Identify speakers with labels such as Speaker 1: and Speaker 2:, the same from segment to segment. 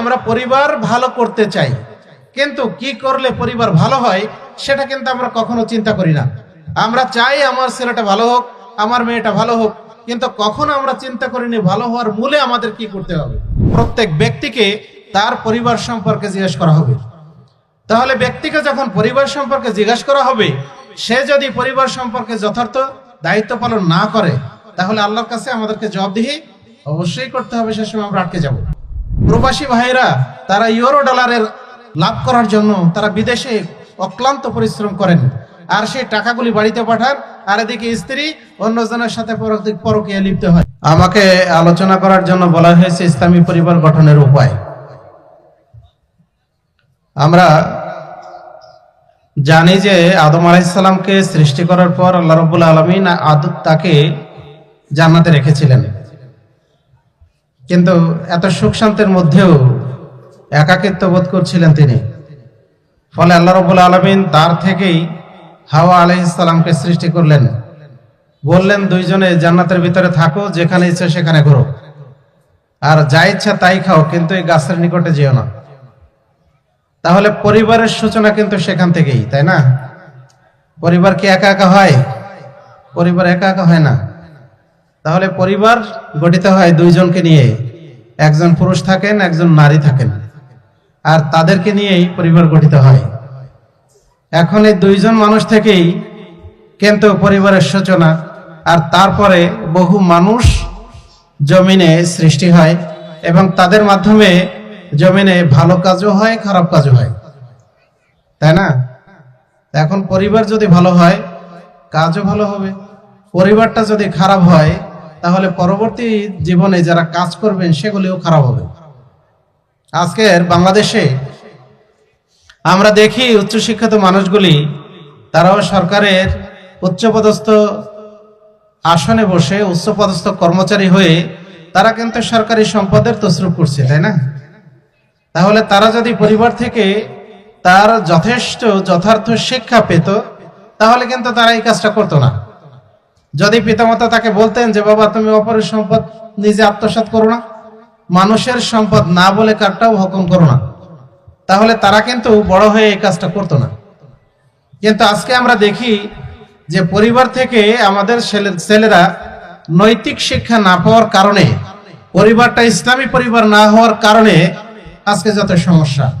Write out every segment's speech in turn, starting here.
Speaker 1: আমরা পরিবার ভালো করতে চাই। কিন্তু কি করলে পরিবার ভালো হয়, সেটা কিন্তু আমরা কখনো চিন্তা করি না। আমরা চাই আমার ছেলেটা ভালো হোক, আমার মেয়েটা ভালো হোক, কিন্তু কখনো আমরা চিন্তা করিনি ভালো হওয়ার মূলে আমাদের কি করতে হবে? প্রত্যেক ব্যক্তিকে তার পরিবার সম্পর্কে জিজ্ঞেস করা হবে। তাহলে ব্যক্তিকে যখন পরিবার সম্পর্কে জিজ্ঞেস করা হবে, সে যদি পরিবার সম্পর্কে যথার্থ দায়িত্ব পালন না করে, তাহলে আল্লাহর কাছে আমাদেরকে জবাবদিহি অবশ্যই করতে হবে, সে সময় আমরা আটকে যাব। প্রবাসী ভাইরা তারা ইউরো ডলারের লাভ করার জন্য তারা বিদেশে অক্লান্ত পরিশ্রম করেন আর সেই টাকাগুলি বাড়িতে পাঠান, আর এদিকে স্ত্রী অন্যজনের সাথে পরক- পরকীয়া লিপ্ত হয়। আমাকে আলোচনা করার জন্য বলা হয়েছে ইসলামী পরিবার গঠনের উপায়। আমরা জানি যে আদম আলাইসাল্লামকে সৃষ্টি করার পর আল্লাহ রব্বুল আলমিন আদম তাকে জান্নাতে রেখেছিলেন। কিন্তু এত সুখ শান্তির মধ্যেও একাকিত্ব বোধ করছিলেন তিনি। ফলে আল্লাহ রব্বুল আলমিন তার থেকেই হাওয়া আলাইসাল্লামকে সৃষ্টি করলেন। বললেন, দুইজনে জান্নাতের ভিতরে থাকো, যেখানে ইচ্ছে সেখানে ঘোরো। আর যা ইচ্ছা তাই খাও, কিন্তু এই গাছের নিকটে যেও না। তাহলে পরিবারের সূচনা কিন্তু সেখান থেকেই, তাই না? পরিবার কি একা একা হয়? পরিবার একা একা হয় না। তাহলে পরিবার গঠিত হয় দুইজনকে নিয়ে। একজন পুরুষ থাকেন, একজন নারী থাকেন। আর তাদেরকে নিয়েই পরিবার গঠিত হয়। এখন এই দুইজন মানুষ থেকেই কিন্তু পরিবারের সূচনা। আর তারপরে বহু মানুষ জমিনে সৃষ্টি হয় এবং তাদের মাধ্যমে জমিনে ভালো কাজও হয়, খারাপ কাজও হয়। তাই না? এখন পরিবার যদি ভালো হয়, কাজও ভালো হবে। পরিবারটা যদি খারাপ হয় তাহলে পরবর্তী জীবনে যারা কাজ করবেন, সেগুলিও খারাপ হবে। আজকের বাংলাদেশে আমরা দেখি উচ্চশিক্ষিত মানুষগুলি, তারাও সরকারের উচ্চপদস্থ আসনে বসে উচ্চপদস্থ কর্মচারী হয়ে তারা কিন্তু সরকারি সম্পদের তসরুপ করছে, তাই না? তাহলে তারা যদি পরিবার থেকে তার যথেষ্ট, যথার্থ শিক্ষা পেত, তাহলে কিন্তু তারা এই কাজটা করতো না। যদি পিতামাতা তাকে বলতেন যে, বাবা, তুমি অপরের সম্পদ নিজে আত্মসাৎ করো না, মানুষের সম্পদ না বলে কারটাও হকম করো না, তাহলে তারা কিন্তু বড় হয়ে এই কাজটা করতো না। কিন্তু আজকে আমরা দেখি যে, পরিবার থেকে আমাদের ছেলে- ছেলেরা নৈতিক শিক্ষা না পাওয়ার কারণে, পরিবারটা ইসলামী পরিবার না হওয়ার কারণে আজকে যত সমস্যা।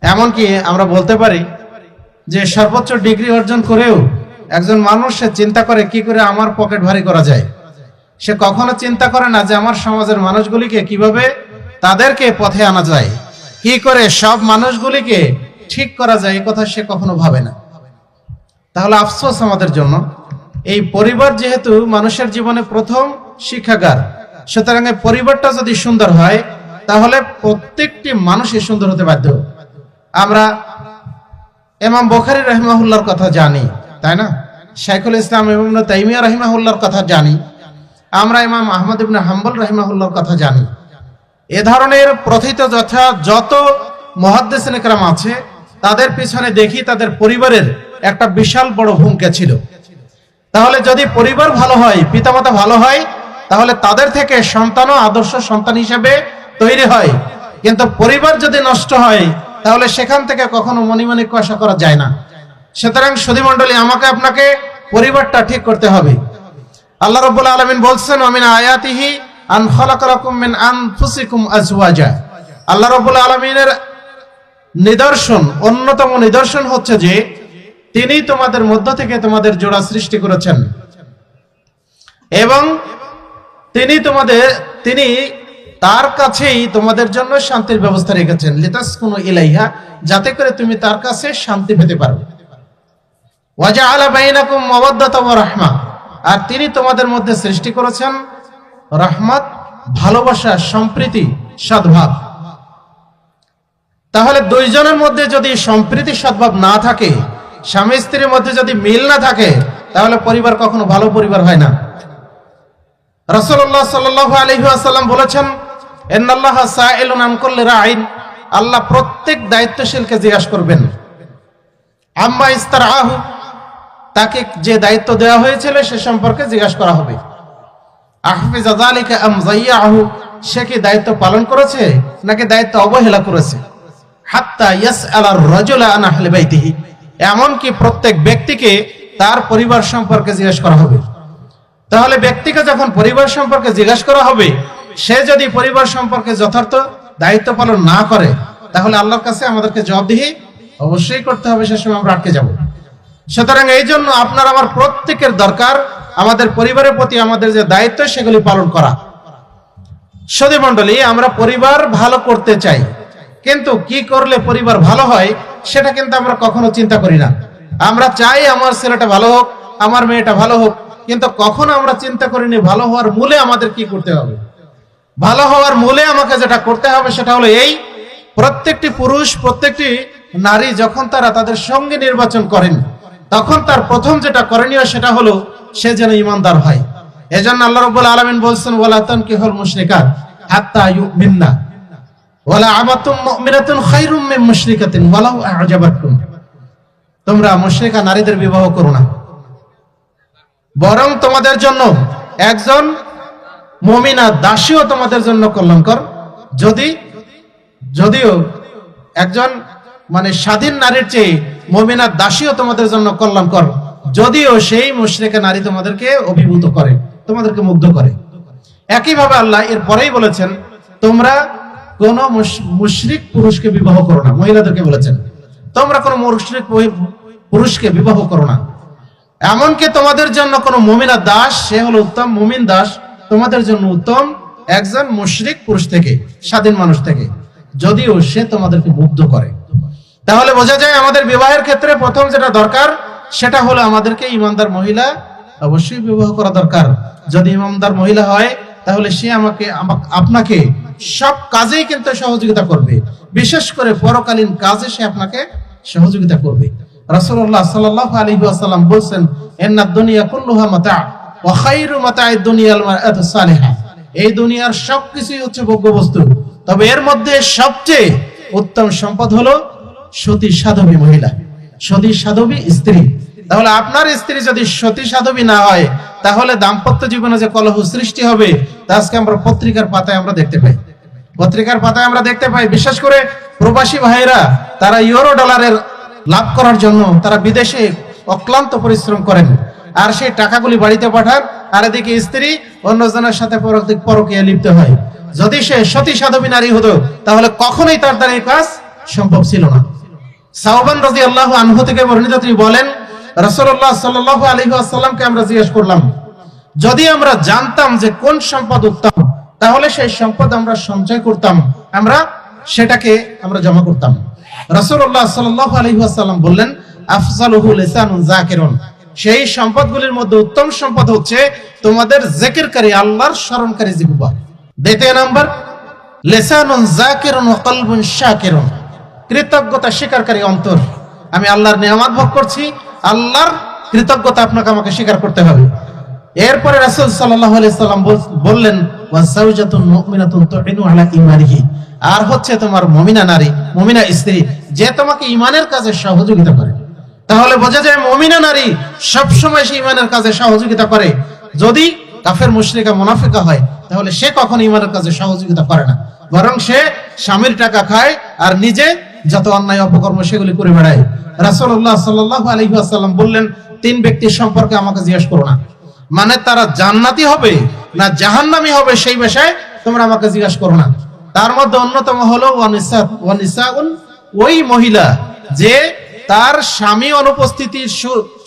Speaker 1: এমনকি আমরা বলতে পারি যে, সর্বোচ্চ ডিগ্রি অর্জন করেও একজন মানুষ, সে চিন্তা করে কি করে আমার পকেট ভারী করা যায়? সে কখনো চিন্তা করে না যে আমার সমাজের মানুষগুলিকে কীভাবে তাদেরকে পথে আনা যায়? কি করে সব মানুষগুলিকে ঠিক করা যায়? এই কথা সে কখনো ভাবে না। তাহলে আফসোস আমাদের জন্য, এই পরিবার যেহেতু মানুষের জীবনে প্রথম শিক্ষাগার, সুতরাং এই পরিবারটা যদি সুন্দর হয়, তাহলে প্রত্যেকটি মানুষই সুন্দর হতে বাধ্য। আমরা এমাম বখারি রহিমাহুল্লার কথা জানি তাই না? শাইখুল ইসলাম ইমাম তাইমিয়া রহিমাহুল্লার কথা জানি। আমরা ইমাম আহমদ ইবনে হাম্বল রহিমাহুল্লার কথা জানি। এ ধরনের প্রথিত যথা যত মহাদ্দেশন একরাম আছে, তাদের পিছনে দেখি তাদের পরিবারের একটা বিশাল বড় ভূমিকা ছিল। তাহলে যদি পরিবার ভালো হয়, পিতামাতা ভালো হয়, তাহলে তাদের থেকে সন্তানও আদর্শ সন্তান হিসেবে তৈরি হয়। কিন্তু পরিবার যদি নষ্ট হয়, তাহলে সেখান থেকে কখনো মনিমানিক আশা করা যায় না। সুতরাং সুধীমণ্ডলী, আমাকে আপনাকে পরিবারটা ঠিক করতে হবে। আল্লাহ রাব্বুল আলামিন বলছেন আমিন আয়াতিহি আন খালাকালাকুম মিন আনফুসিকুম আজওয়াজা। আল্লাহ রাব্বুল আলামিনের নিদর্শন, অন্যতম নিদর্শন হচ্ছে যে, তিনি তোমাদের মধ্য থেকে তোমাদের জোড়া সৃষ্টি করেছেন। এবং তিনি তোমাদের, তিনি তার কাছেই তোমাদের জন্য শান্তির ব্যবস্থা রেখেছেন। লিতাস কোন ইলাইহা, যাতে করে তুমি তার কাছে শান্তি পেতে পারো। ওয়াজআলা বাইনাকুম মাওয়াদ্দাতা ওয়া রাহমা আর তিনি তোমাদের মধ্যে সৃষ্টি করেছেন রহমত, ভালোবাসা, সম্প্রীতি, সদ্ভাব। তাহলে দুইজনের মধ্যে যদি সম্প্রীতি, সদ্ভাব না থাকে, স্বামী স্ত্রীর মধ্যে যদি মিল না থাকে, তাহলে পরিবার কখনো ভালো পরিবার হয় না। রসল্লাহ সাল্লাহ আলহিহাসাল্লাম বলেছেন করলে আইন আল্লাহ প্রত্যেক দায়িত্বশীলকে জিজ্ঞাসা করবেন, আম্মা ইস্তার তাকে যে দায়িত্ব দেওয়া হয়েছিল সে সম্পর্কে জিজ্ঞাসা করা হবে। আহফিজ জাইয়াহু সে কি দায়িত্ব পালন করেছে নাকি দায়িত্ব অবহেলা করেছে? হাত্তা ইয়াস এমনকি প্রত্যেক ব্যক্তিকে তার পরিবার সম্পর্কে জিজ্ঞেস করা হবে? তাহলে ব্যক্তিকে যখন পরিবার সম্পর্কে জিজ্ঞাসা করা হবে, সে যদি পরিবার সম্পর্কে যথার্থ দায়িত্ব পালন না করে, তাহলে আল্লাহর কাছে আমাদেরকে জবাবদিহি অবশ্যই করতে হবে, সে সময় আমরা আটকে যাব। সুতরাং এই জন্য আপনার আমার প্রত্যেকের দরকার আমাদের পরিবারের প্রতি আমাদের যে দায়িত্ব সেগুলি পালন করা। সদী মন্ডলী আমরা পরিবার ভালো করতে চাই। কিন্তু কি করলে পরিবার ভালো হয়, সেটা কিন্তু আমরা কখনো চিন্তা করি না। আমরা চাই আমার ছেলেটা ভালো হোক, আমার মেয়েটা ভালো হোক, কিন্তু কখনো আমরা চিন্তা করিনি ভালো হওয়ার মূলে আমাদের কি করতে হবে। ভালো হওয়ার মূলে আমাকে যেটা করতে হবে সেটা হলো এই, প্রত্যেকটি পুরুষ, প্রত্যেকটি নারী যখন তারা তাদের সঙ্গে নির্বাচন করেন তখন তার প্রথম যেটা করণীয় সেটা হলো সে যেন ইমানদার হয়। এজন্য আল্লাহ রাব্বুল আলামিন বলছেন, ওয়ালা তানকিহুল মুশরিকাত হাত্তা ইউমিননা। ওয়ালা আমাতুম মুমিনাতুন খায়রুম মিন মুশরিকাতিন ওয়ালাউ আ'জাবাতকুম। তোমরা মুশরিকা নারীদের বিবাহ করো না। বরং তোমাদের জন্য একজন মমিনা দাসীও তোমাদের জন্য কল্যাণকর। যদি, যদিও একজন মানে স্বাধীন নারীর চেয়ে মমিনা দাসীও তোমাদের জন্য কল্যাণকর। যদিও সেই মুশরিকা নারী তোমাদেরকে অভিভূত করে, তোমাদেরকে মুগ্ধ করে। একইভাবে আল্লাহ এর পরেই বলেছেন, তোমরা কোন মুশরিক পুরুষকে বিবাহ করো না, মহিলাদেরকে বলেছেন। তোমরা কোন মুশরিক পুরুষকে বিবাহ করো না। এমনকি তোমাদের জন্য কোন মমিনা দাস, সে হলো উত্তম মুমিন দাস, তোমাদের জন্য উত্তম একজন মুশরিক পুরুষ থেকে, স্বাধীন মানুষ থেকে, যদিও সে তোমাদেরকে মুগ্ধ করে। তাহলে বোঝা যায় আমাদের বিবাহের ক্ষেত্রে প্রথম যেটা দরকার, সেটা হলো আমাদেরকে ইমানদার মহিলা অবশ্যই বিবাহ করা দরকার। যদি ইমানদার মহিলা হয়, তাহলে সে আমাকে আপনাকে সব কাজেই কিন্তু সহযোগিতা করবে। বিশেষ করে পরকালীন কাজে সে আপনাকে সহযোগিতা করবে। রাসূলুল্লাহ সাল্লাল্লাহু আলাইহি ওয়াসাল্লাম বলেন ইন্না দুনিয়া কুল্লুহা মাতা, ওয়া খায়রু মারআতু সালিহা। এই দুনিয়ার সবকিছুই হচ্ছে ভোগ্য বস্তু তবে এর মধ্যে সবচেয়ে উত্তম সম্পদ হলো সতী সাধবী মহিলা। সতী সাধবী স্ত্রী। তাহলে আপনার স্ত্রী যদি সতী সাধবী না হয়, তাহলে দাম্পত্য জীবনে যে কলহ সৃষ্টি হবে, তা আজকে আমরা পত্রিকার পাতায় আমরা দেখতে পাই। পত্রিকার পাতায় আমরা দেখতে পাই, বিশেষ করে প্রবাসী ভাইরা তারা ইউরো ডলারের লাভ করার জন্য তারা বিদেশে অক্লান্ত পরিশ্রম করেন। আর সেই টাকাগুলি বাড়িতে পাঠান, আর এদিকে স্ত্রী অন্যজনের সাথে পরকীয়া লিপ্ত হয়। যদি সে সতী সাধবী নারী হতো, তাহলে কখনোই তার দ্বারা এই কাজ সম্ভব ছিল না। সাহবান রাজি আল্লাহ আনহু থেকে বর্ণিত তিনি বলেন রসল্লাহ আমরা জিজ্ঞেস করলাম, যদি আমরা জানতাম যে কোন সম্পদ উত্তম, তাহলে সেই সম্পদ আমরা সঞ্চয় করতাম, আমরা সেটাকে আমরা জমা করতাম। রসুল্লাহ বললেন সেই সম্পদগুলির মধ্যে উত্তম সম্পদ হচ্ছে তোমাদের জেকেরকারী আল্লাহর স্মরণকারী জিহ্বা। দ্বিতীয় নাম্বার, লিসানুন জাকিরুন ওয়া কলবুন শাকিরুন। কৃতজ্ঞতা স্বীকারকারী অন্তর। আমি আল্লাহর নিয়ামত ভোগ করছি। আল্লাহর কৃতজ্ঞতা আপনাকে আমাকে স্বীকার করতে হবে। এরপরে রাসূল সাল্লাম বললেন আর হচ্ছে তোমার মমিনা নারী, মমিনা স্ত্রী, যে তোমাকে ইমানের কাজে সহযোগিতা করে। তাহলে বোঝা যায় মমিনা নারী সবসময় সে ইমানের কাজে সহযোগিতা করে। যদি কাফের, মুশরিকা, মুনাফিকা হয়, তাহলে সে কখন ইমানের কাজে সহযোগিতা করে না। বরং সে স্বামীর টাকা খায় আর নিজে যত অন্যায় অপকর্ম সেগুলি করে বেড়ায়। রাসূলুল্লাহ সাল্লাল্লাহু আলাইহি ওয়াসাল্লাম বললেন, তিন ব্যক্তির সম্পর্কে আমাকে জিজ্ঞেস করো না। মানে তারা জান্নাতি হবে না জাহান্নামী হবে সেই বিষয়ে তোমরা আমাকে জিজ্ঞাসা করো না। তার মধ্যে অন্যতম হলো ওই মহিলা যে তার স্বামী অনুপস্থিতির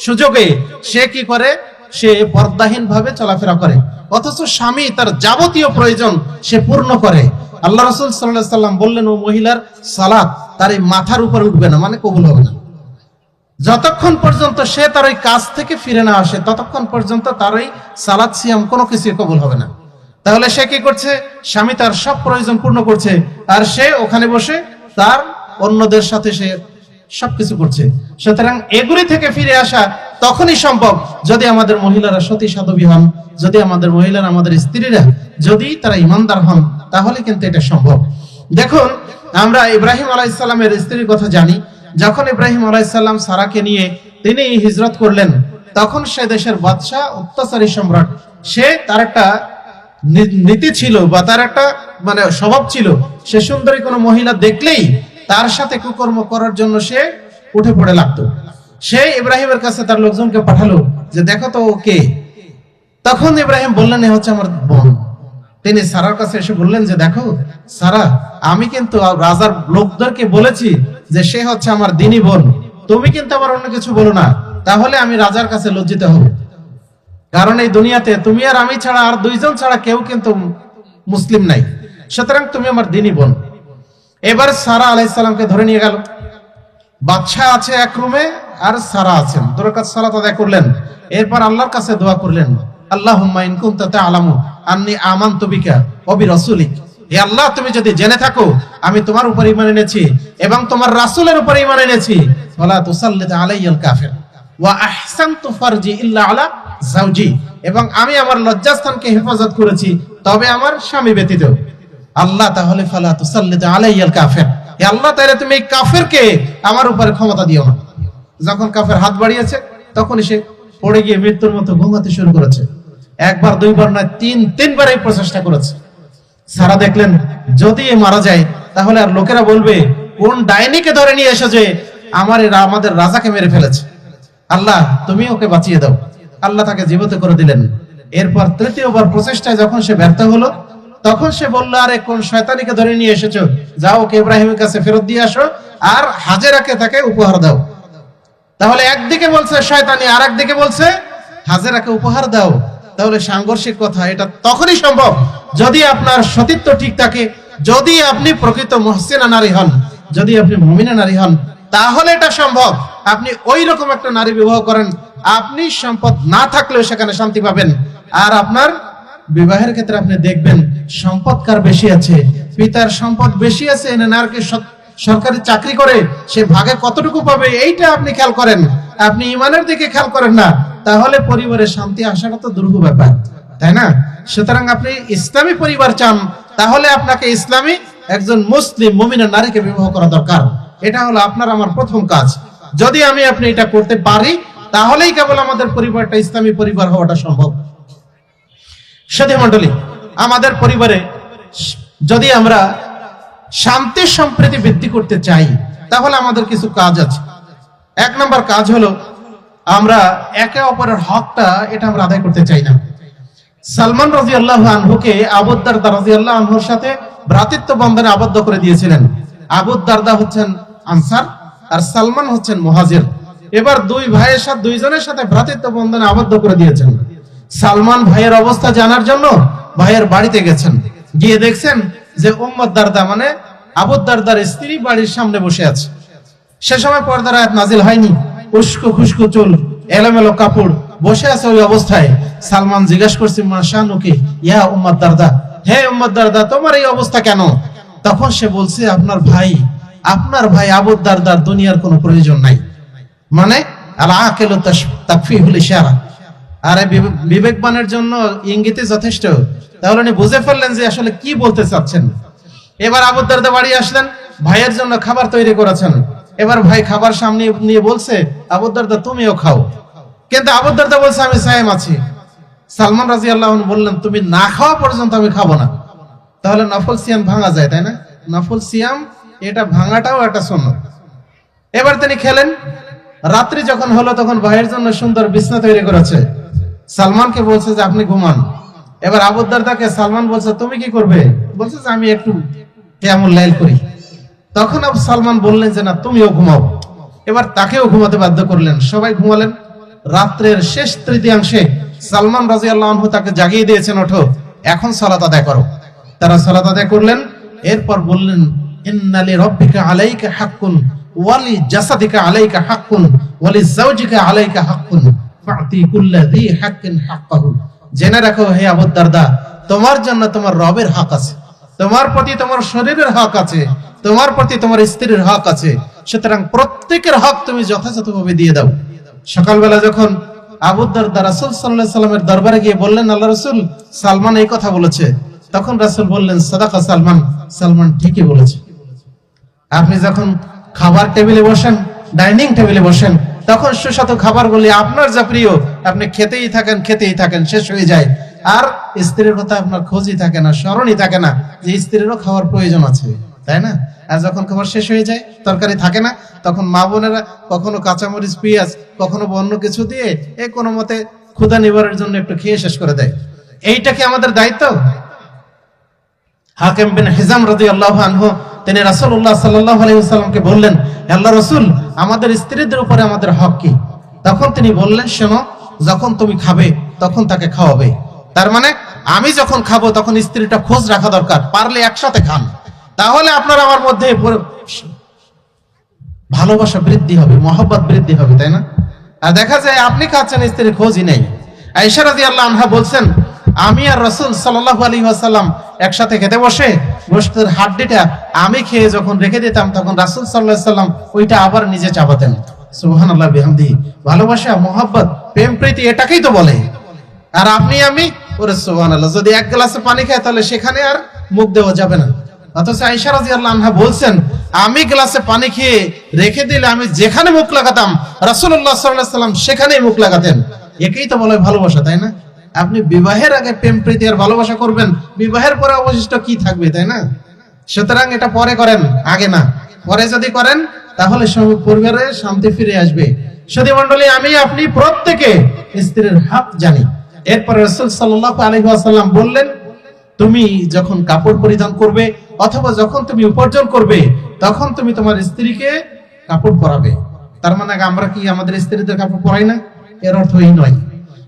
Speaker 1: সুযোগে সে কি করে সে পর্দাহীন ভাবে চলাফেরা করে। অথচ স্বামী তার যাবতীয় প্রয়োজন সে পূর্ণ করে। আল্লাহ রসুল সাল্লাহ সাল্লাম বললেন, ও মহিলার সালাদ তার এই মাথার উপর উঠবে না মানে কবুল হবে না। যতক্ষণ পর্যন্ত সে তার ওই কাজ থেকে ফিরে না আসে, ততক্ষণ পর্যন্ত তার ওই সালাদ সিয়াম কোনো কিছু কবুল হবে না। তাহলে সে কি করছে? স্বামী তার সব প্রয়োজন পূর্ণ করছে, আর সে ওখানে বসে তার অন্যদের সাথে সে সবকিছু করছে। সুতরাং এগুলি থেকে ফিরে আসা তখনই সম্ভব যদি আমাদের মহিলারা সতী সাধবী হন, যদি আমাদের মহিলারা, আমাদের স্ত্রীরা যদি তারা ইমানদার হন, তাহলে কিন্তু এটা সম্ভব। দেখুন, আমরা ইব্রাহিম আলাইসাল্লামের স্ত্রীর কথা জানি। যখন ইব্রাহিম আলাইসাল্লাম সারাকে নিয়ে তিনি হিজরত করলেন, তখন সে দেশের বাদশাহ, অত্যাচারী সম্রাট, সে তার একটা নীতি ছিল বা তার একটা মানে স্বভাব ছিল। সে সুন্দরী কোনো মহিলা দেখলেই তার সাথে কুকর্ম করার জন্য সে উঠে পড়ে লাগতো। সে ইব্রাহিমের কাছে তার লোকজনকে পাঠালো যে, দেখো তো ও কে? তখন ইব্রাহিম বললেন, এ হচ্ছে আমার বোন। তিনি সারার কাছে এসে বললেন যে, দেখো, সারা, আমি কিন্তু রাজার লোকদেরকে বলেছি যে, সে হচ্ছে আমার দিনী বোন। তুমি কিন্তু আমার অন্য কিছু বলো না, তাহলে আমি রাজার কাছে লজ্জিত হব। কারণ এই দুনিয়াতে তুমি আর আমি ছাড়া আর দুইজন ছাড়া কেউ কিন্তু মুসলিম নাই। সুতরাং তুমি আমার দিনী বোন। এবার সারা আলাইসালামকে ধরে নিয়ে গেল। বাচ্চা আছে এক রুমে আর সারা আছেন। দরকার সালাত আদায় করলেন। এরপর আল্লাহর কাছে দোয়া করলেন আল্লাহ ইন কুনতা তাআলামু আন্নি আমানতু বিকা ওয়া বিরাসূলিক। হে আল্লাহ, তুমি যদি জেনে থাকো, আমি তোমার উপর ঈমান এনেছি এবং তোমার রাসূলের উপর ঈমান এনেছি। ফালা তুসাল্লিত আলাইয়াল কাফির। ওয়া আহসানতু ফারজি ইল্লা আলা যাওজি। এবং আমি আমার লজ্জাস্থানকে হেফাজত করেছি, তবে আমার স্বামী ব্যতীত। আল্লাহ তাহলে ফালা তুসাল্লিত আলাইয়াল কাফির। আল্লাহ তাহলে তুমি এই কাফেরকে আমার উপরে ক্ষমতা দিও না। যখন কাফের হাত বাড়িয়েছে তখন সে পড়ে গিয়ে মৃত্যুর মতো ঘুমাতে শুরু করেছে। একবার, দুইবার নয়, তিন, তিনবার এই প্রচেষ্টা করেছে। সারা দেখলেন, যদি এ মারা যায়, তাহলে আর লোকেরা বলবে, কোন ডাইনিকে ধরে নিয়ে এসেছে আমার এরা আমাদের রাজাকে মেরে ফেলেছে? আল্লাহ, তুমি ওকে বাঁচিয়ে দাও। আল্লাহ তাকে জীবিত করে দিলেন। এরপর তৃতীয়বার প্রচেষ্টায় যখন সে ব্যর্থ হলো তখন সে বলল, আরে, কোন শয়তানিকে ধরে নিয়ে এসেছ? যাও ওকে ইব্রাহিমের কাছে ফেরত দিয়ে আসো আর হাজেরাকে তাকে উপহার দাও। তাহলে একদিকে বলছে শয়তানি আর একদিকে বলছে, হাজেরাকে উপহার দাও। তাহলে সাংঘর্ষিক কথা, এটা তখনই সম্ভব যদি আপনার সতীত্ব ঠিক থাকে। যদি আপনি প্রকৃত মহসিনা নারী হন, যদি আপনি মুমিনা নারী হন, তাহলে এটা সম্ভব। আপনি ওই রকম একটা নারী বিবাহ করেন, আপনি সম্পদ না থাকলেও সেখানে শান্তি পাবেন। আর আপনার বিবাহের ক্ষেত্রে আপনি দেখবেন সম্পদ কার বেশি আছে? পিতার সম্পদ বেশি আছে নারকে সরকারি চাকরি করে সে ভাগে কতটুকু পাবে, এইটা আপনি খেয়াল করেন। আপনি ইমানের দিকে খেয়াল করেন না, তাহলে পরিবারে শান্তি আসাটা তো দুর্গ ব্যাপার, তাই না? সুতরাং আপনি ইসলামী পরিবার চান, তাহলে আপনাকে ইসলামী একজন মুসলিম মুমিনা নারীকে বিবাহ করা দরকার। এটা হলো আপনার, আমার প্রথম কাজ। যদি আমি আপনি এটা করতে পারি, তাহলেই কেবল আমাদের পরিবারটা, ইসলামী পরিবার হওয়াটা সম্ভব। সাথী মন্ডলী, আমাদের পরিবারে যদি আমরা শান্তি সম্প্রীতি বৃদ্ধি করতে চাই, তাহলে আমাদের কিছু কাজ আছে। এক নম্বর কাজ হলো, আমরা একে অপরের হকটা এটা আমরা আদায় করতে চাই না। সালমান রাজি আল্লাহ আনহুকে আবুদ্দারদা রাজি আল্লাহ আনহুর সাথে ভ্রাতৃত্ব বন্ধনে আবদ্ধ করে দিয়েছিলেন। আবুদ্দারদা হচ্ছেন আনসার, আর সালমান হচ্ছেন মুহাজির। এবার দুই ভাইয়ের সাথে, দুইজনের সাথে ভ্রাতৃত্ব বন্ধনে আবদ্ধ করে দিয়েছেন। সালমান ভাইয়ের অবস্থা জানার জন্য ভাইয়ের বাড়িতে গেছেন। গিয়ে দেখছেন যে উম্মদ দারদা মানে আবুদ্দারদার স্ত্রী বাড়ির সামনে বসে আছে। সে সময় পর্দার আয়াত নাজিল হয়নি। উস্কো খুস্কো চুল, এলোমেলো কাপড়, বসে আছে ওই অবস্থায়। সালমান জিজ্ঞাসা করছে মা শানুকে ইয়া উম্মদ দারদা? হে উম্মদ দারদা, তোমার এই অবস্থা কেন? তখন সে বলছে, আপনার ভাই আপনার ভাই আবুদ দারদার দুনিয়ার কোনো প্রয়োজন নাই। মানে আল আকেল তাকফিহুল ইশারা। আরে বিবে- বিবেকবানের জন্য ইঙ্গিতে যথেষ্ট। তাহলে উনি বুঝে ফেললেন যে আসলে কি বলতে চাচ্ছেন। এবার আবু দারদা বাড়ি আসলেন, ভাইয়ের জন্য খাবার তৈরি করেছেন। এবার ভাই খাবার সামনে নিয়ে বলছে, আবু দারদা, তুমিও খাও। কিন্তু আবু দারদা বলছে, আমি সায়েম আছি। সালমান রাজি আল্লাহ বললেন, তুমি না খাওয়া পর্যন্ত আমি খাব না। তাহলে নফল সিয়াম ভাঙা যায়, তাই না? নফল সিয়াম, এটা ভাঙাটাও একটা সুন্নত। এবার তিনি খেলেন। রাত্রি যখন হলো, তখন ভাইয়ের জন্য সুন্দর বিছনা তৈরি করেছে। সালমানকে বলছে যে আপনি ঘুমান। এবার আবুদ্দারদাকে সালমান বলছে, তুমি কি করবে? বলছে যে, আমি একটু কেমন লাইল করি। তখন আবু সালমান বললেন যে, না, তুমিও ঘুমাও। এবার তাকেও ঘুমাতে বাধ্য করলেন। সবাই ঘুমালেন। রাত্রের শেষ তৃতীয়াংশে সালমান রাজি আল্লাহ তাকে জাগিয়ে দিয়েছেন, ওঠো, এখন সালাত আদায় করো। তারা সালাত আদায় করলেন। এরপর বললেন ইন্নালি রব্বিকা আলাইকা হাক্কুন ওয়ালি জাসাদিকা আলাইকা হাক্কুন ওয়ালি জাওজিকা আলাইকা হাক্কুন। জেনে রাখো হে আবু দারদা তোমার জন্য তোমার রবের হক আছে। তোমার প্রতি তোমার শরীরের হক আছে, তোমার প্রতি তোমার স্ত্রীর হক আছে। সুতরাং প্রত্যেকের হক তুমি যথাযথভাবে দিয়ে দাও। সকালবেলা যখন আবু দারদা রাসূল আলাইহি সাল্লামের দরবারে গিয়ে বললেন, আল্লাহ রাসূল, সালমান এই কথা বলেছে। তখন রাসূল বললেন, সাদাকা সালমান সালমান ঠিকই বলেছে। আপনি যখন খাবার টেবিলে বসেন, ডাইনিং টেবিলে বসেন তখন সুস্বাদু খাবারগুলি আপনার যা প্রিয়, আপনি খেতেই থাকেন খেতেই থাকেন, শেষ হয়ে যায়। আর স্ত্রীর কথা আপনার খোঁজই থাকে না, স্মরণই থাকে না যে স্ত্রীরও খাওয়ার প্রয়োজন আছে, তাই না? আর যখন খাবার শেষ হয়ে যায়, তরকারি থাকে না, তখন মা বোনেরা কখনো কাঁচামরিচ, পেঁয়াজ, কখনো অন্য কিছু দিয়ে এ কোনো মতে ক্ষুধা নিবারের জন্য একটু খেয়ে শেষ করে দেয়। এইটা কি আমাদের দায়িত্ব? হাকিম বিন হিজাম রাজি আল্লাহ আনহু তিনি রাসূলুল্লাহ সাল্লাল্লাহু আলাইহি ওয়াসাল্লামকে বললেন আল্লাহ রসুল, আমাদের স্ত্রীদের উপরে আমাদের হক কি? তখন তিনি বললেন, শোনো, যখন তুমি খাবে, তখন তাকে খাওয়াবে। তার মানে আমি যখন খাব, তখন স্ত্রীটা খোঁজ রাখা দরকার, পারলে একসাথে খান। তাহলে আপনার আমার মধ্যে ভালোবাসা বৃদ্ধি হবে, মহব্বত বৃদ্ধি হবে, তাই না? আর দেখা যায়, আপনি খাচ্ছেন, স্ত্রীর খোঁজই নেই। আয়েশা রাদিয়াল্লাহু আনহা বলছেন আমি আর রাসূল সাল্লাল্লাহু আলাইহি ওয়াসাল্লাম একসাথে খেতে বসে, গোশতের হাড্ডিটা আমি খেয়ে যখন রেখে দিতাম, তখন রাসূল আলাইহি সাল্লাম ওইটা আবার নিজে চাবাতেন সুবহানাল্লাহ, বিহামদি। ভালোবাসা, মহব্বত, প্রেম, প্রীতি, এটাকেই তো বলে। আর আপনি, আমি, ওরে সুবহানাল্লাহ, যদি এক গ্লাসে পানি খায়, তাহলে সেখানে আর মুখ দেওয়া যাবে না। অথচ আয়েশা রাদিয়াল্লাহু আনহা বলছেন, আমি গ্লাসে পানি খেয়ে রেখে দিলে আমি যেখানে মুখ লাগাতাম, রাসূলুল্লাহ সাল্লাল্লাহু আলাইহি সাল্লাম সেখানেই মুখ লাগাতেন। একেই তো বলে ভালোবাসা, তাই না? আপনি বিবাহের আগে প্রেম প্রীতি আর ভালোবাসা করবেন, বিবাহের পরে অবশিষ্ট কি থাকবে, তাই না? সুতরাং এটা পরে করেন, আগে না। পরে যদি করেন, তাহলে সব পরিবারে শান্তি ফিরে আসবে। সদী মন্ডলী আমি, আপনি প্রত্যেকে স্ত্রীর হাত জানি। এরপরে রসুল সাল্লাহ আলহি আসাল্লাম বললেন, তুমি যখন কাপড় পরিধান করবে অথবা যখন তুমি উপার্জন করবে, তখন তুমি তোমার স্ত্রীকে কাপড় পরাবে। তার মানে আমরা কি আমাদের স্ত্রীদের কাপড় পরাই না? এর অর্থ এই নয়।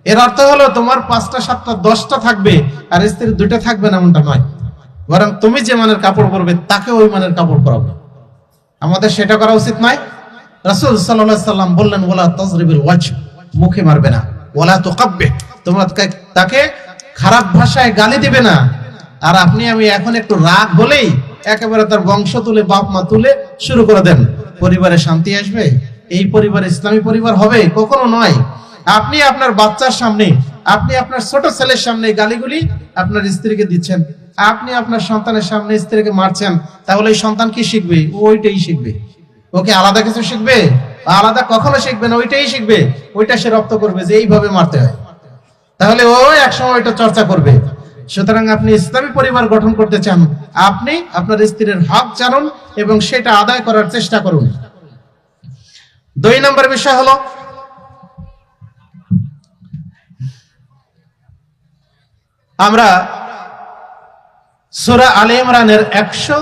Speaker 1: এর অর্থ হলো তোমার পাঁচটা, সাতটা, দশটা থাকবে আর স্ত্রীর দুইটা থাকবে না এমনটা নয়। বরং তুমি যে মানের কাপড় পরবে, তাকে ওই মানের কাপড় পরাবে। আমাদের সেটা করা উচিত নয়। রাসূল আলাইহি সাল্লাম বললেন, ওয়ালা তাজরিবিল ওয়াজহ মুখে মারবে না। ওয়ালা তুকাব্বে তোমরা তাকে- খারাপ ভাষায় গালি দিবে না। আর আপনি, আমি এখন একটু রাগ হলেই একেবারে তার বংশ তুলে, বাপ মা তুলে শুরু করে দেন। পরিবারে শান্তি আসবে? এই পরিবার ইসলামী পরিবার হবে? কখনো নয়। আপনি আপনার বাচ্চার সামনে, আপনি আপনার ছোট ছেলের সামনে গালিগুলি আপনার স্ত্রীকে দিচ্ছেন। আপনি আপনার সন্তানের সামনে স্ত্রীকে মারছেন, তাহলে এই সন্তান কি শিখবে? ওইটাই শিখবে। ওকে আলাদা কিছু শিখবে? আলাদা কখনো শিখবে না, ওইটাই শিখবে। ওইটা সে রপ্ত করবে যে এইভাবে মারতে হয়। তাহলে ও একসময় এটা চর্চা করবে। সুতরাং আপনি ইসলামী পরিবার গঠন করতে চান, আপনি আপনার স্ত্রীর হক জানুন এবং সেটা আদায় করার চেষ্টা করুন। দুই নম্বর বিষয় হলো আমরা সুরা আলে ইমরানের একশো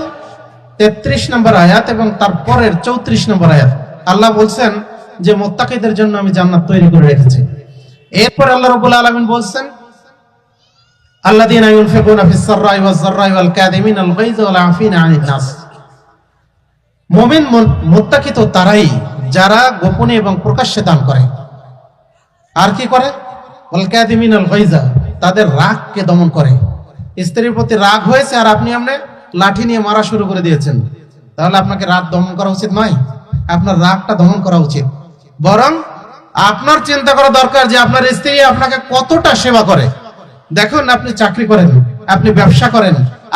Speaker 1: তেত্রিশ নম্বর আয়াত এবং তারপরের চৌত্রিশ নম্বর আয়াত। আল্লাহ বলছেন যে, মোত্তাকিদের জন্য আমি জান্নাত তৈরি করে রেখেছি। এরপর আল্লাহ রবুল আলমিন বলছেন আল্লাহ দিন আইন ফেকুন আফিসার্রাই ওয়াজার্রাই ওয়াল কাদিমিন আল গাইজ ওয়াল আফিন আনিন নাস। মুমিন মোত্তাকি তো তারাই যারা গোপনে এবং প্রকাশ্যে দান করে। আর কি করে? ওয়াল কাদিমিন আল গাইজা তাদের রাগকে দমন করে। স্ত্রীর প্রতি রাগ হয়েছে আর আপনি আপনি লাঠি নিয়ে মারা শুরু করে দিয়েছেন। তাহলে আপনাকে রাগ দমন করা উচিত নয়, আপনার রাগটা দমন করা উচিত। বরং আপনার চিন্তা করা দরকার যে আপনার স্ত্রী আপনাকে কতটা সেবা করে। দেখুন, আপনি চাকরি করেন, আপনি ব্যবসা করেন,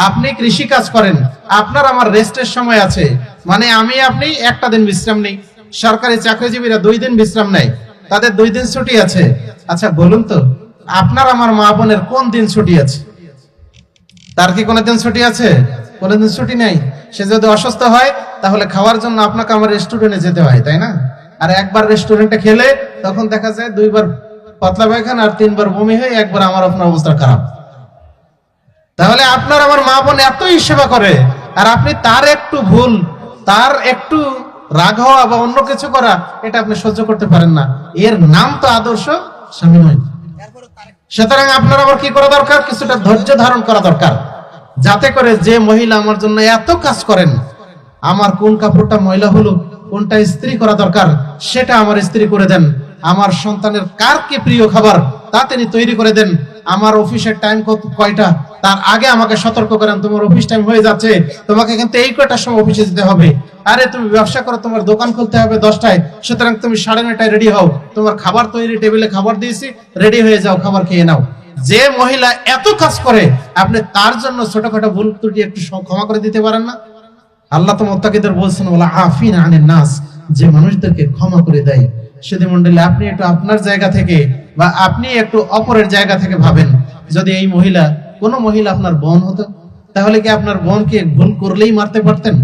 Speaker 1: আপনি কৃষি কাজ করেন, আপনার আমার রেস্টের সময় আছে। মানে আমি, আপনি একটা দিন বিশ্রাম নেই। সরকারি চাকরিজীবীরা দুই দিন বিশ্রাম নেয়। তাদের দুই দিন ছুটি আছে। আচ্ছা বলুন তো আপনার আমার মা বোনের কোন দিন ছুটি আছে? তার কি কোনোদিন ছুটি আছে? কোনোদিন ছুটি নেই? সে যদি অসুস্থ হয়, তাহলে খাওয়ার জন্য আপনাকে আমার রেস্টুরেন্টে যেতে হয়, তাই না? আর একবার রেস্টুরেন্টে খেলে, তখন দেখা যায় দুইবার পাতলা পায়খানা আর তিনবার বমি হয়ে একবার আমার আপনার অবস্থা খারাপ। তাহলে আপনার আমার মা বোন এতই সেবা করে, আর আপনি তার একটু ভুল, তার একটু রাগ হওয়া বা অন্য কিছু করা, এটা আপনি সহ্য করতে পারেন না। এর নাম তো আদর্শ স্বামী নয়। সুতরাং আপনার আবার কি করা দরকার? কিছুটা ধৈর্য ধারণ করা দরকার। যাতে করে যে মহিলা আমার জন্য এত কাজ করেন, আমার কোন কাপড়টা মহিলা হলো, কোনটা স্ত্রী করা দরকার, সেটা আমার স্ত্রী করে দেন। আমার সন্তানের কার কি প্রিয় খাবার, তা তিনি তৈরি করে দেন। আমার অফিসের টাইম কত, কয়টা? তার আগে আমাকে সতর্ক করেন, তোমার অফিস টাইম হয়ে যাচ্ছে। তোমাকে কিন্তু এই কয়টার সময় অফিসে যেতে হবে। আরে, তুমি ব্যবসা করো, তোমার দোকান খুলতে হবে দশটায়। সুতরাং তুমি সাড়ে নয়টায় রেডি হও। তোমার খাবার তৈরি টেবিলে খাবার দিয়েছি রেডি হয়ে যাও, খাবার খেয়ে নাও। যে মহিলা এত কাজ করে, আপনি তার জন্য ছোটখাটো ভুল ত্রুটি একটু ক্ষমা করে দিতে পারেন না? আল্লাহ তো মোত্তাকিদের বলছেন ওলা আফিন আনের নাস। যে মানুষদেরকে ক্ষমা করে দেয়। সেদি মন্ডলী আপনি একটু আপনার জায়গা থেকে বা আপনি একটু অপরের জায়গা থেকে ভাবেন, যদি এই মহিলা, কোনো মহিলা আপনার বোন হতো, তাহলে কি আপনার বোনকে ভুল করলেই মারতে পারতেন?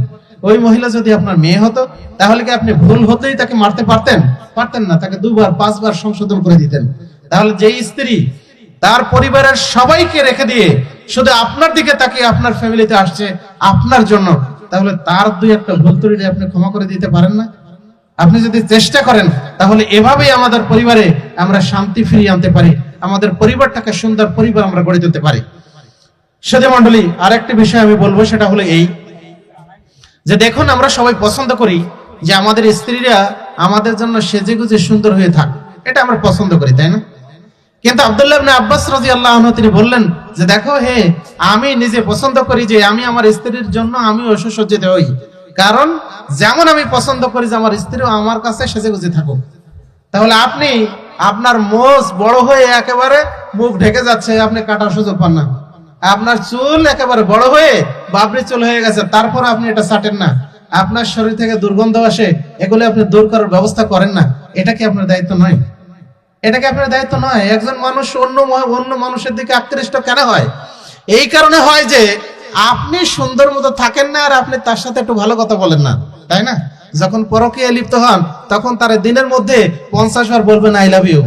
Speaker 1: ওই মহিলা যদি আপনার মেয়ে হতো, তাহলে কি আপনি ভুল হতেই তাকে মারতে পারতেন? পারতেন না, তাকে দুবার, পাঁচবার সংশোধন করে দিতেন। তাহলে যেই স্ত্রী তার পরিবারের সবাইকে রেখে দিয়ে শুধু আপনার দিকে তাকিয়ে আপনার ফ্যামিলিতে আসছে, আপনার জন্য, তাহলে তার দুই একটা ভুল ত্রুটি আপনি ক্ষমা করে দিতে পারেন না? আপনি যদি চেষ্টা করেন, তাহলে এভাবেই আমাদের পরিবারে আমরা শান্তি ফিরিয়ে আনতে পারি। আমাদের পরিবারটাকে সুন্দর পরিবার আমরা গড়ে তুলতে পারি। সেদে মন্ডলী আরেকটি বিষয় আমি বলব, সেটা হলো এই যে দেখুন, আমরা সবাই পছন্দ করি যে আমাদের স্ত্রীরা আমাদের জন্য সেজে গুজে সুন্দর হয়ে থাক। এটা আমরা পছন্দ করি, তাই না? কিন্তু আব্দুল্লাহ আব্বাস রাদিয়াল্লাহু আনহু তিনি বললেন যে দেখো, হে, আমি নিজে পছন্দ করি যে আমি আমার স্ত্রীর জন্য আমি সুসজ্জিত হই। কারণ, যেমন আমি পছন্দ করি যে আমার স্ত্রী আমার কাছে সেজে গুজে থাকুক। তাহলে আপনি, আপনার মোজ বড় হয়ে একেবারে মুখ ঢেকে যাচ্ছে, আপনি কাটার সুযোগ পান না। আপনার চুল একেবারে বড় হয়ে বাবরি চুল হয়ে গেছে, তারপর আপনি এটা ছাটেন না। আপনার শরীর থেকে দুর্গন্ধ আসে, এগুলো আপনি দূর করার ব্যবস্থা করেন না। এটা কি আপনার দায়িত্ব নয়? এটা কি আপনার দায়িত্ব নয়? একজন মানুষ অন্য অন্য মানুষের দিকে আকৃষ্ট কেন হয়? এই কারণে হয় যে আপনি সুন্দর মতো থাকেন না আর আপনি তার সাথে একটু ভালো কথা বলেন না, তাই না? যখন পরকীয়া লিপ্ত হন, তখন তার দিনের মধ্যে পঞ্চাশ বার বলবেন আই লাভ ইউ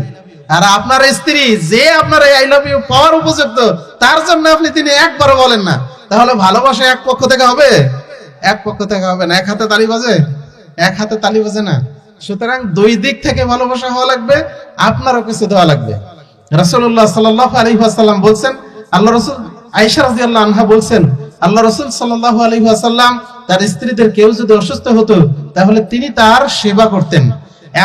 Speaker 1: আর আপনার স্ত্রী যে আপনার আই লাভ ইউ পাওয়ার উপযুক্ত, তার জন্য আপনি তিনি একবারও বলেন না। তাহলে ভালোবাসা এক পক্ষ থেকে হবে? এক পক্ষ থেকে হবে না। এক হাতে তালি বাজে? এক হাতে তালি বাজে না। সুতরাং দুই দিক থেকে ভালোবাসা হওয়া লাগবে, আপনারও কিছু দেওয়া লাগবে। রাসূলুল্লাহ সাল্লাল্লাহু আলাইহি ওয়াসাল্লাম বলছেন, আল্লাহ রাসূল রাদিয়াল্লাহু আনহা বলছেন, আল্লাহ রাসূল সাল্লাল্লাহু আলাইহি ওয়াসাল্লাম তার স্ত্রীদের কেউ যদি অসুস্থ হতো, তাহলে তিনি তার সেবা করতেন।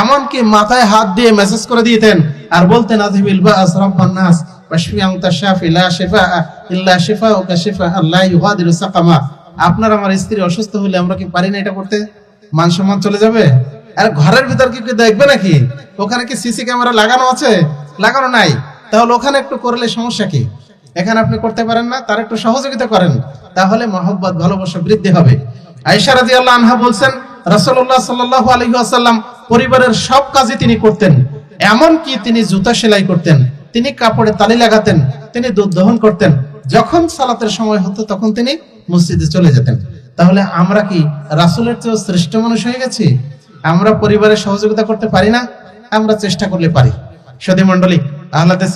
Speaker 1: এমনকি মাথায় হাত দিয়ে মেসেজ করে দিতেন আর বলতেন, আযহিবিল বাস রাব্বান নাস, ওয়াশফি আনতা শাফি, লা শিফা, ইল্লা শিফাউকা শিফা, আল্লাহ ইউগাদিরু সাকামা। আপনার আমার স্ত্রী অসুস্থ হলে আমরা কি পারি না এটা করতে? মান সম্মান চলে যাবে? আর ঘরের ভিতর কি দেখবে নাকি? ওখানে কি সিসি ক্যামেরা লাগানো আছে? লাগানো নাই। তাহলে ওখানে একটু করলে সমস্যা কি? এখানে আপনি করতে পারেন না, তার একটু সহযোগিতা করেন, তাহলে মহব্বত, ভালোবাসা বৃদ্ধি হবে। আয়েশা রাদিয়াল্লাহু আনহা বলছেন, রাসূলুল্লাহ সাল্লাল্লাহু আলাইহি ওয়াসাল্লাম পরিবারের সব কাজই তিনি করতেন এমন কি তিনি জুতা সেলাই করতেন, তিনি কাপড়ে তালি লাগাতেন, তিনি দুধ দহন করতেন, যখন সালাতের সময় হতো তখন তিনি মসজিদে চলে যেতেন। তাহলে আমরা কি রাসূলের চেয়েও শ্রেষ্ঠ মানুষ হয়ে গেছি? আমরা পরিবারের সহযোগিতা করতে পারি না? আমরা চেষ্টা করলে পারি। সদী মন্ডলী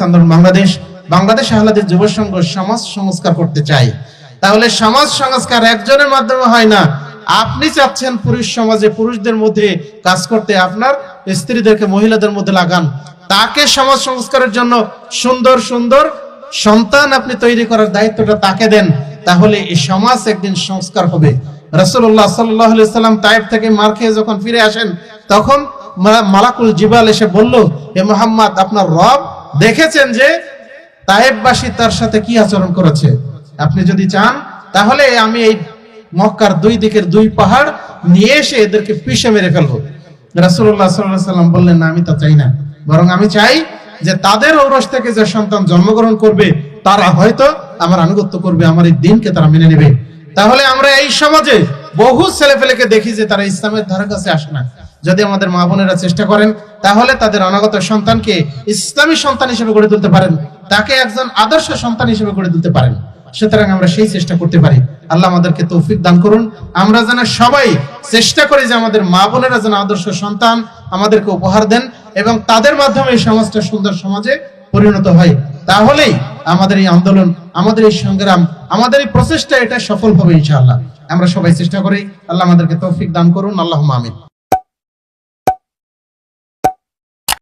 Speaker 1: আন্দোলন বাংলাদেশ বাংলাদেশ আহ্লাদের যুব সংঘ সমাজ সংস্কার করতে চাই তাহলে সমাজ সংস্কার একজনের মাধ্যমে হয় না। আপনি চাচ্ছেন পুরুষ সমাজে পুরুষদের মধ্যে কাজ করতে আপনার স্ত্রীদেরকে মহিলাদের মধ্যে লাগান। তাকে সমাজ সংস্কারের জন্য সুন্দর সুন্দর সন্তান আপনি তৈরি করার দায়িত্বটা তাকে দেন। তাহলে এই সমাজ একদিন সংস্কার হবে। আলাইহি সাল্লাম তায়েফ থেকে মার খেয়ে যখন ফিরে আসেন, তখন মালাকুল জিবাল এসে বলল, হে মোহাম্মদ, আপনার রব দেখেছেন যে তায়েববাসী তার সাথে কি আচরণ করেছে? আপনি যদি চান, তাহলে আমি এই মক্কার দুই দিকের দুই পাহাড় নিয়ে এসে এদেরকে পিষে মেরে ফেলব। আলাইহি সাল্লাম বললেন, না, আমি তা চাই না। বরং আমি চাই যে তাদের ঔরস থেকে যে সন্তান জন্মগ্রহণ করবে, তারা হয়তো আমার আনুগত্য করবে, আমার এই দিনকে তারা মেনে নেবে। তাহলে আমরা এই সমাজে বহু ছেলেপেলেকে দেখি যে তারা ইসলামের ধারে কাছে আসে না। যদি আমাদের মা বোনেরা চেষ্টা করেন, তাহলে তাদের অনাগত সন্তানকে ইসলামী সন্তান হিসেবে গড়ে তুলতে পারেন, তাকে একজন আদর্শ সন্তান হিসেবে গড়ে তুলতে পারেন। সুতরাং আমরা সেই চেষ্টা করতে পারি। আল্লাহ আমাদেরকে তৌফিক দান করুন। আমরা যেন সবাই চেষ্টা করি যে আমাদের মা বোনেরা যেন আদর্শ সন্তান আমাদেরকে উপহার দেন এবং তাদের মাধ্যমে এই সমাজটা সুন্দর সমাজে পরিণত হয়। তাহলেই আমাদের এই আন্দোলন, আমাদের এই সংগ্রাম, আমাদের এই প্রচেষ্টা এটা সফল হবে ইনশাআল্লাহ। আমরা সবাই চেষ্টা করি। আল্লাহ আমাদেরকে তৌফিক দান করুন। আল্লাহ আমিন।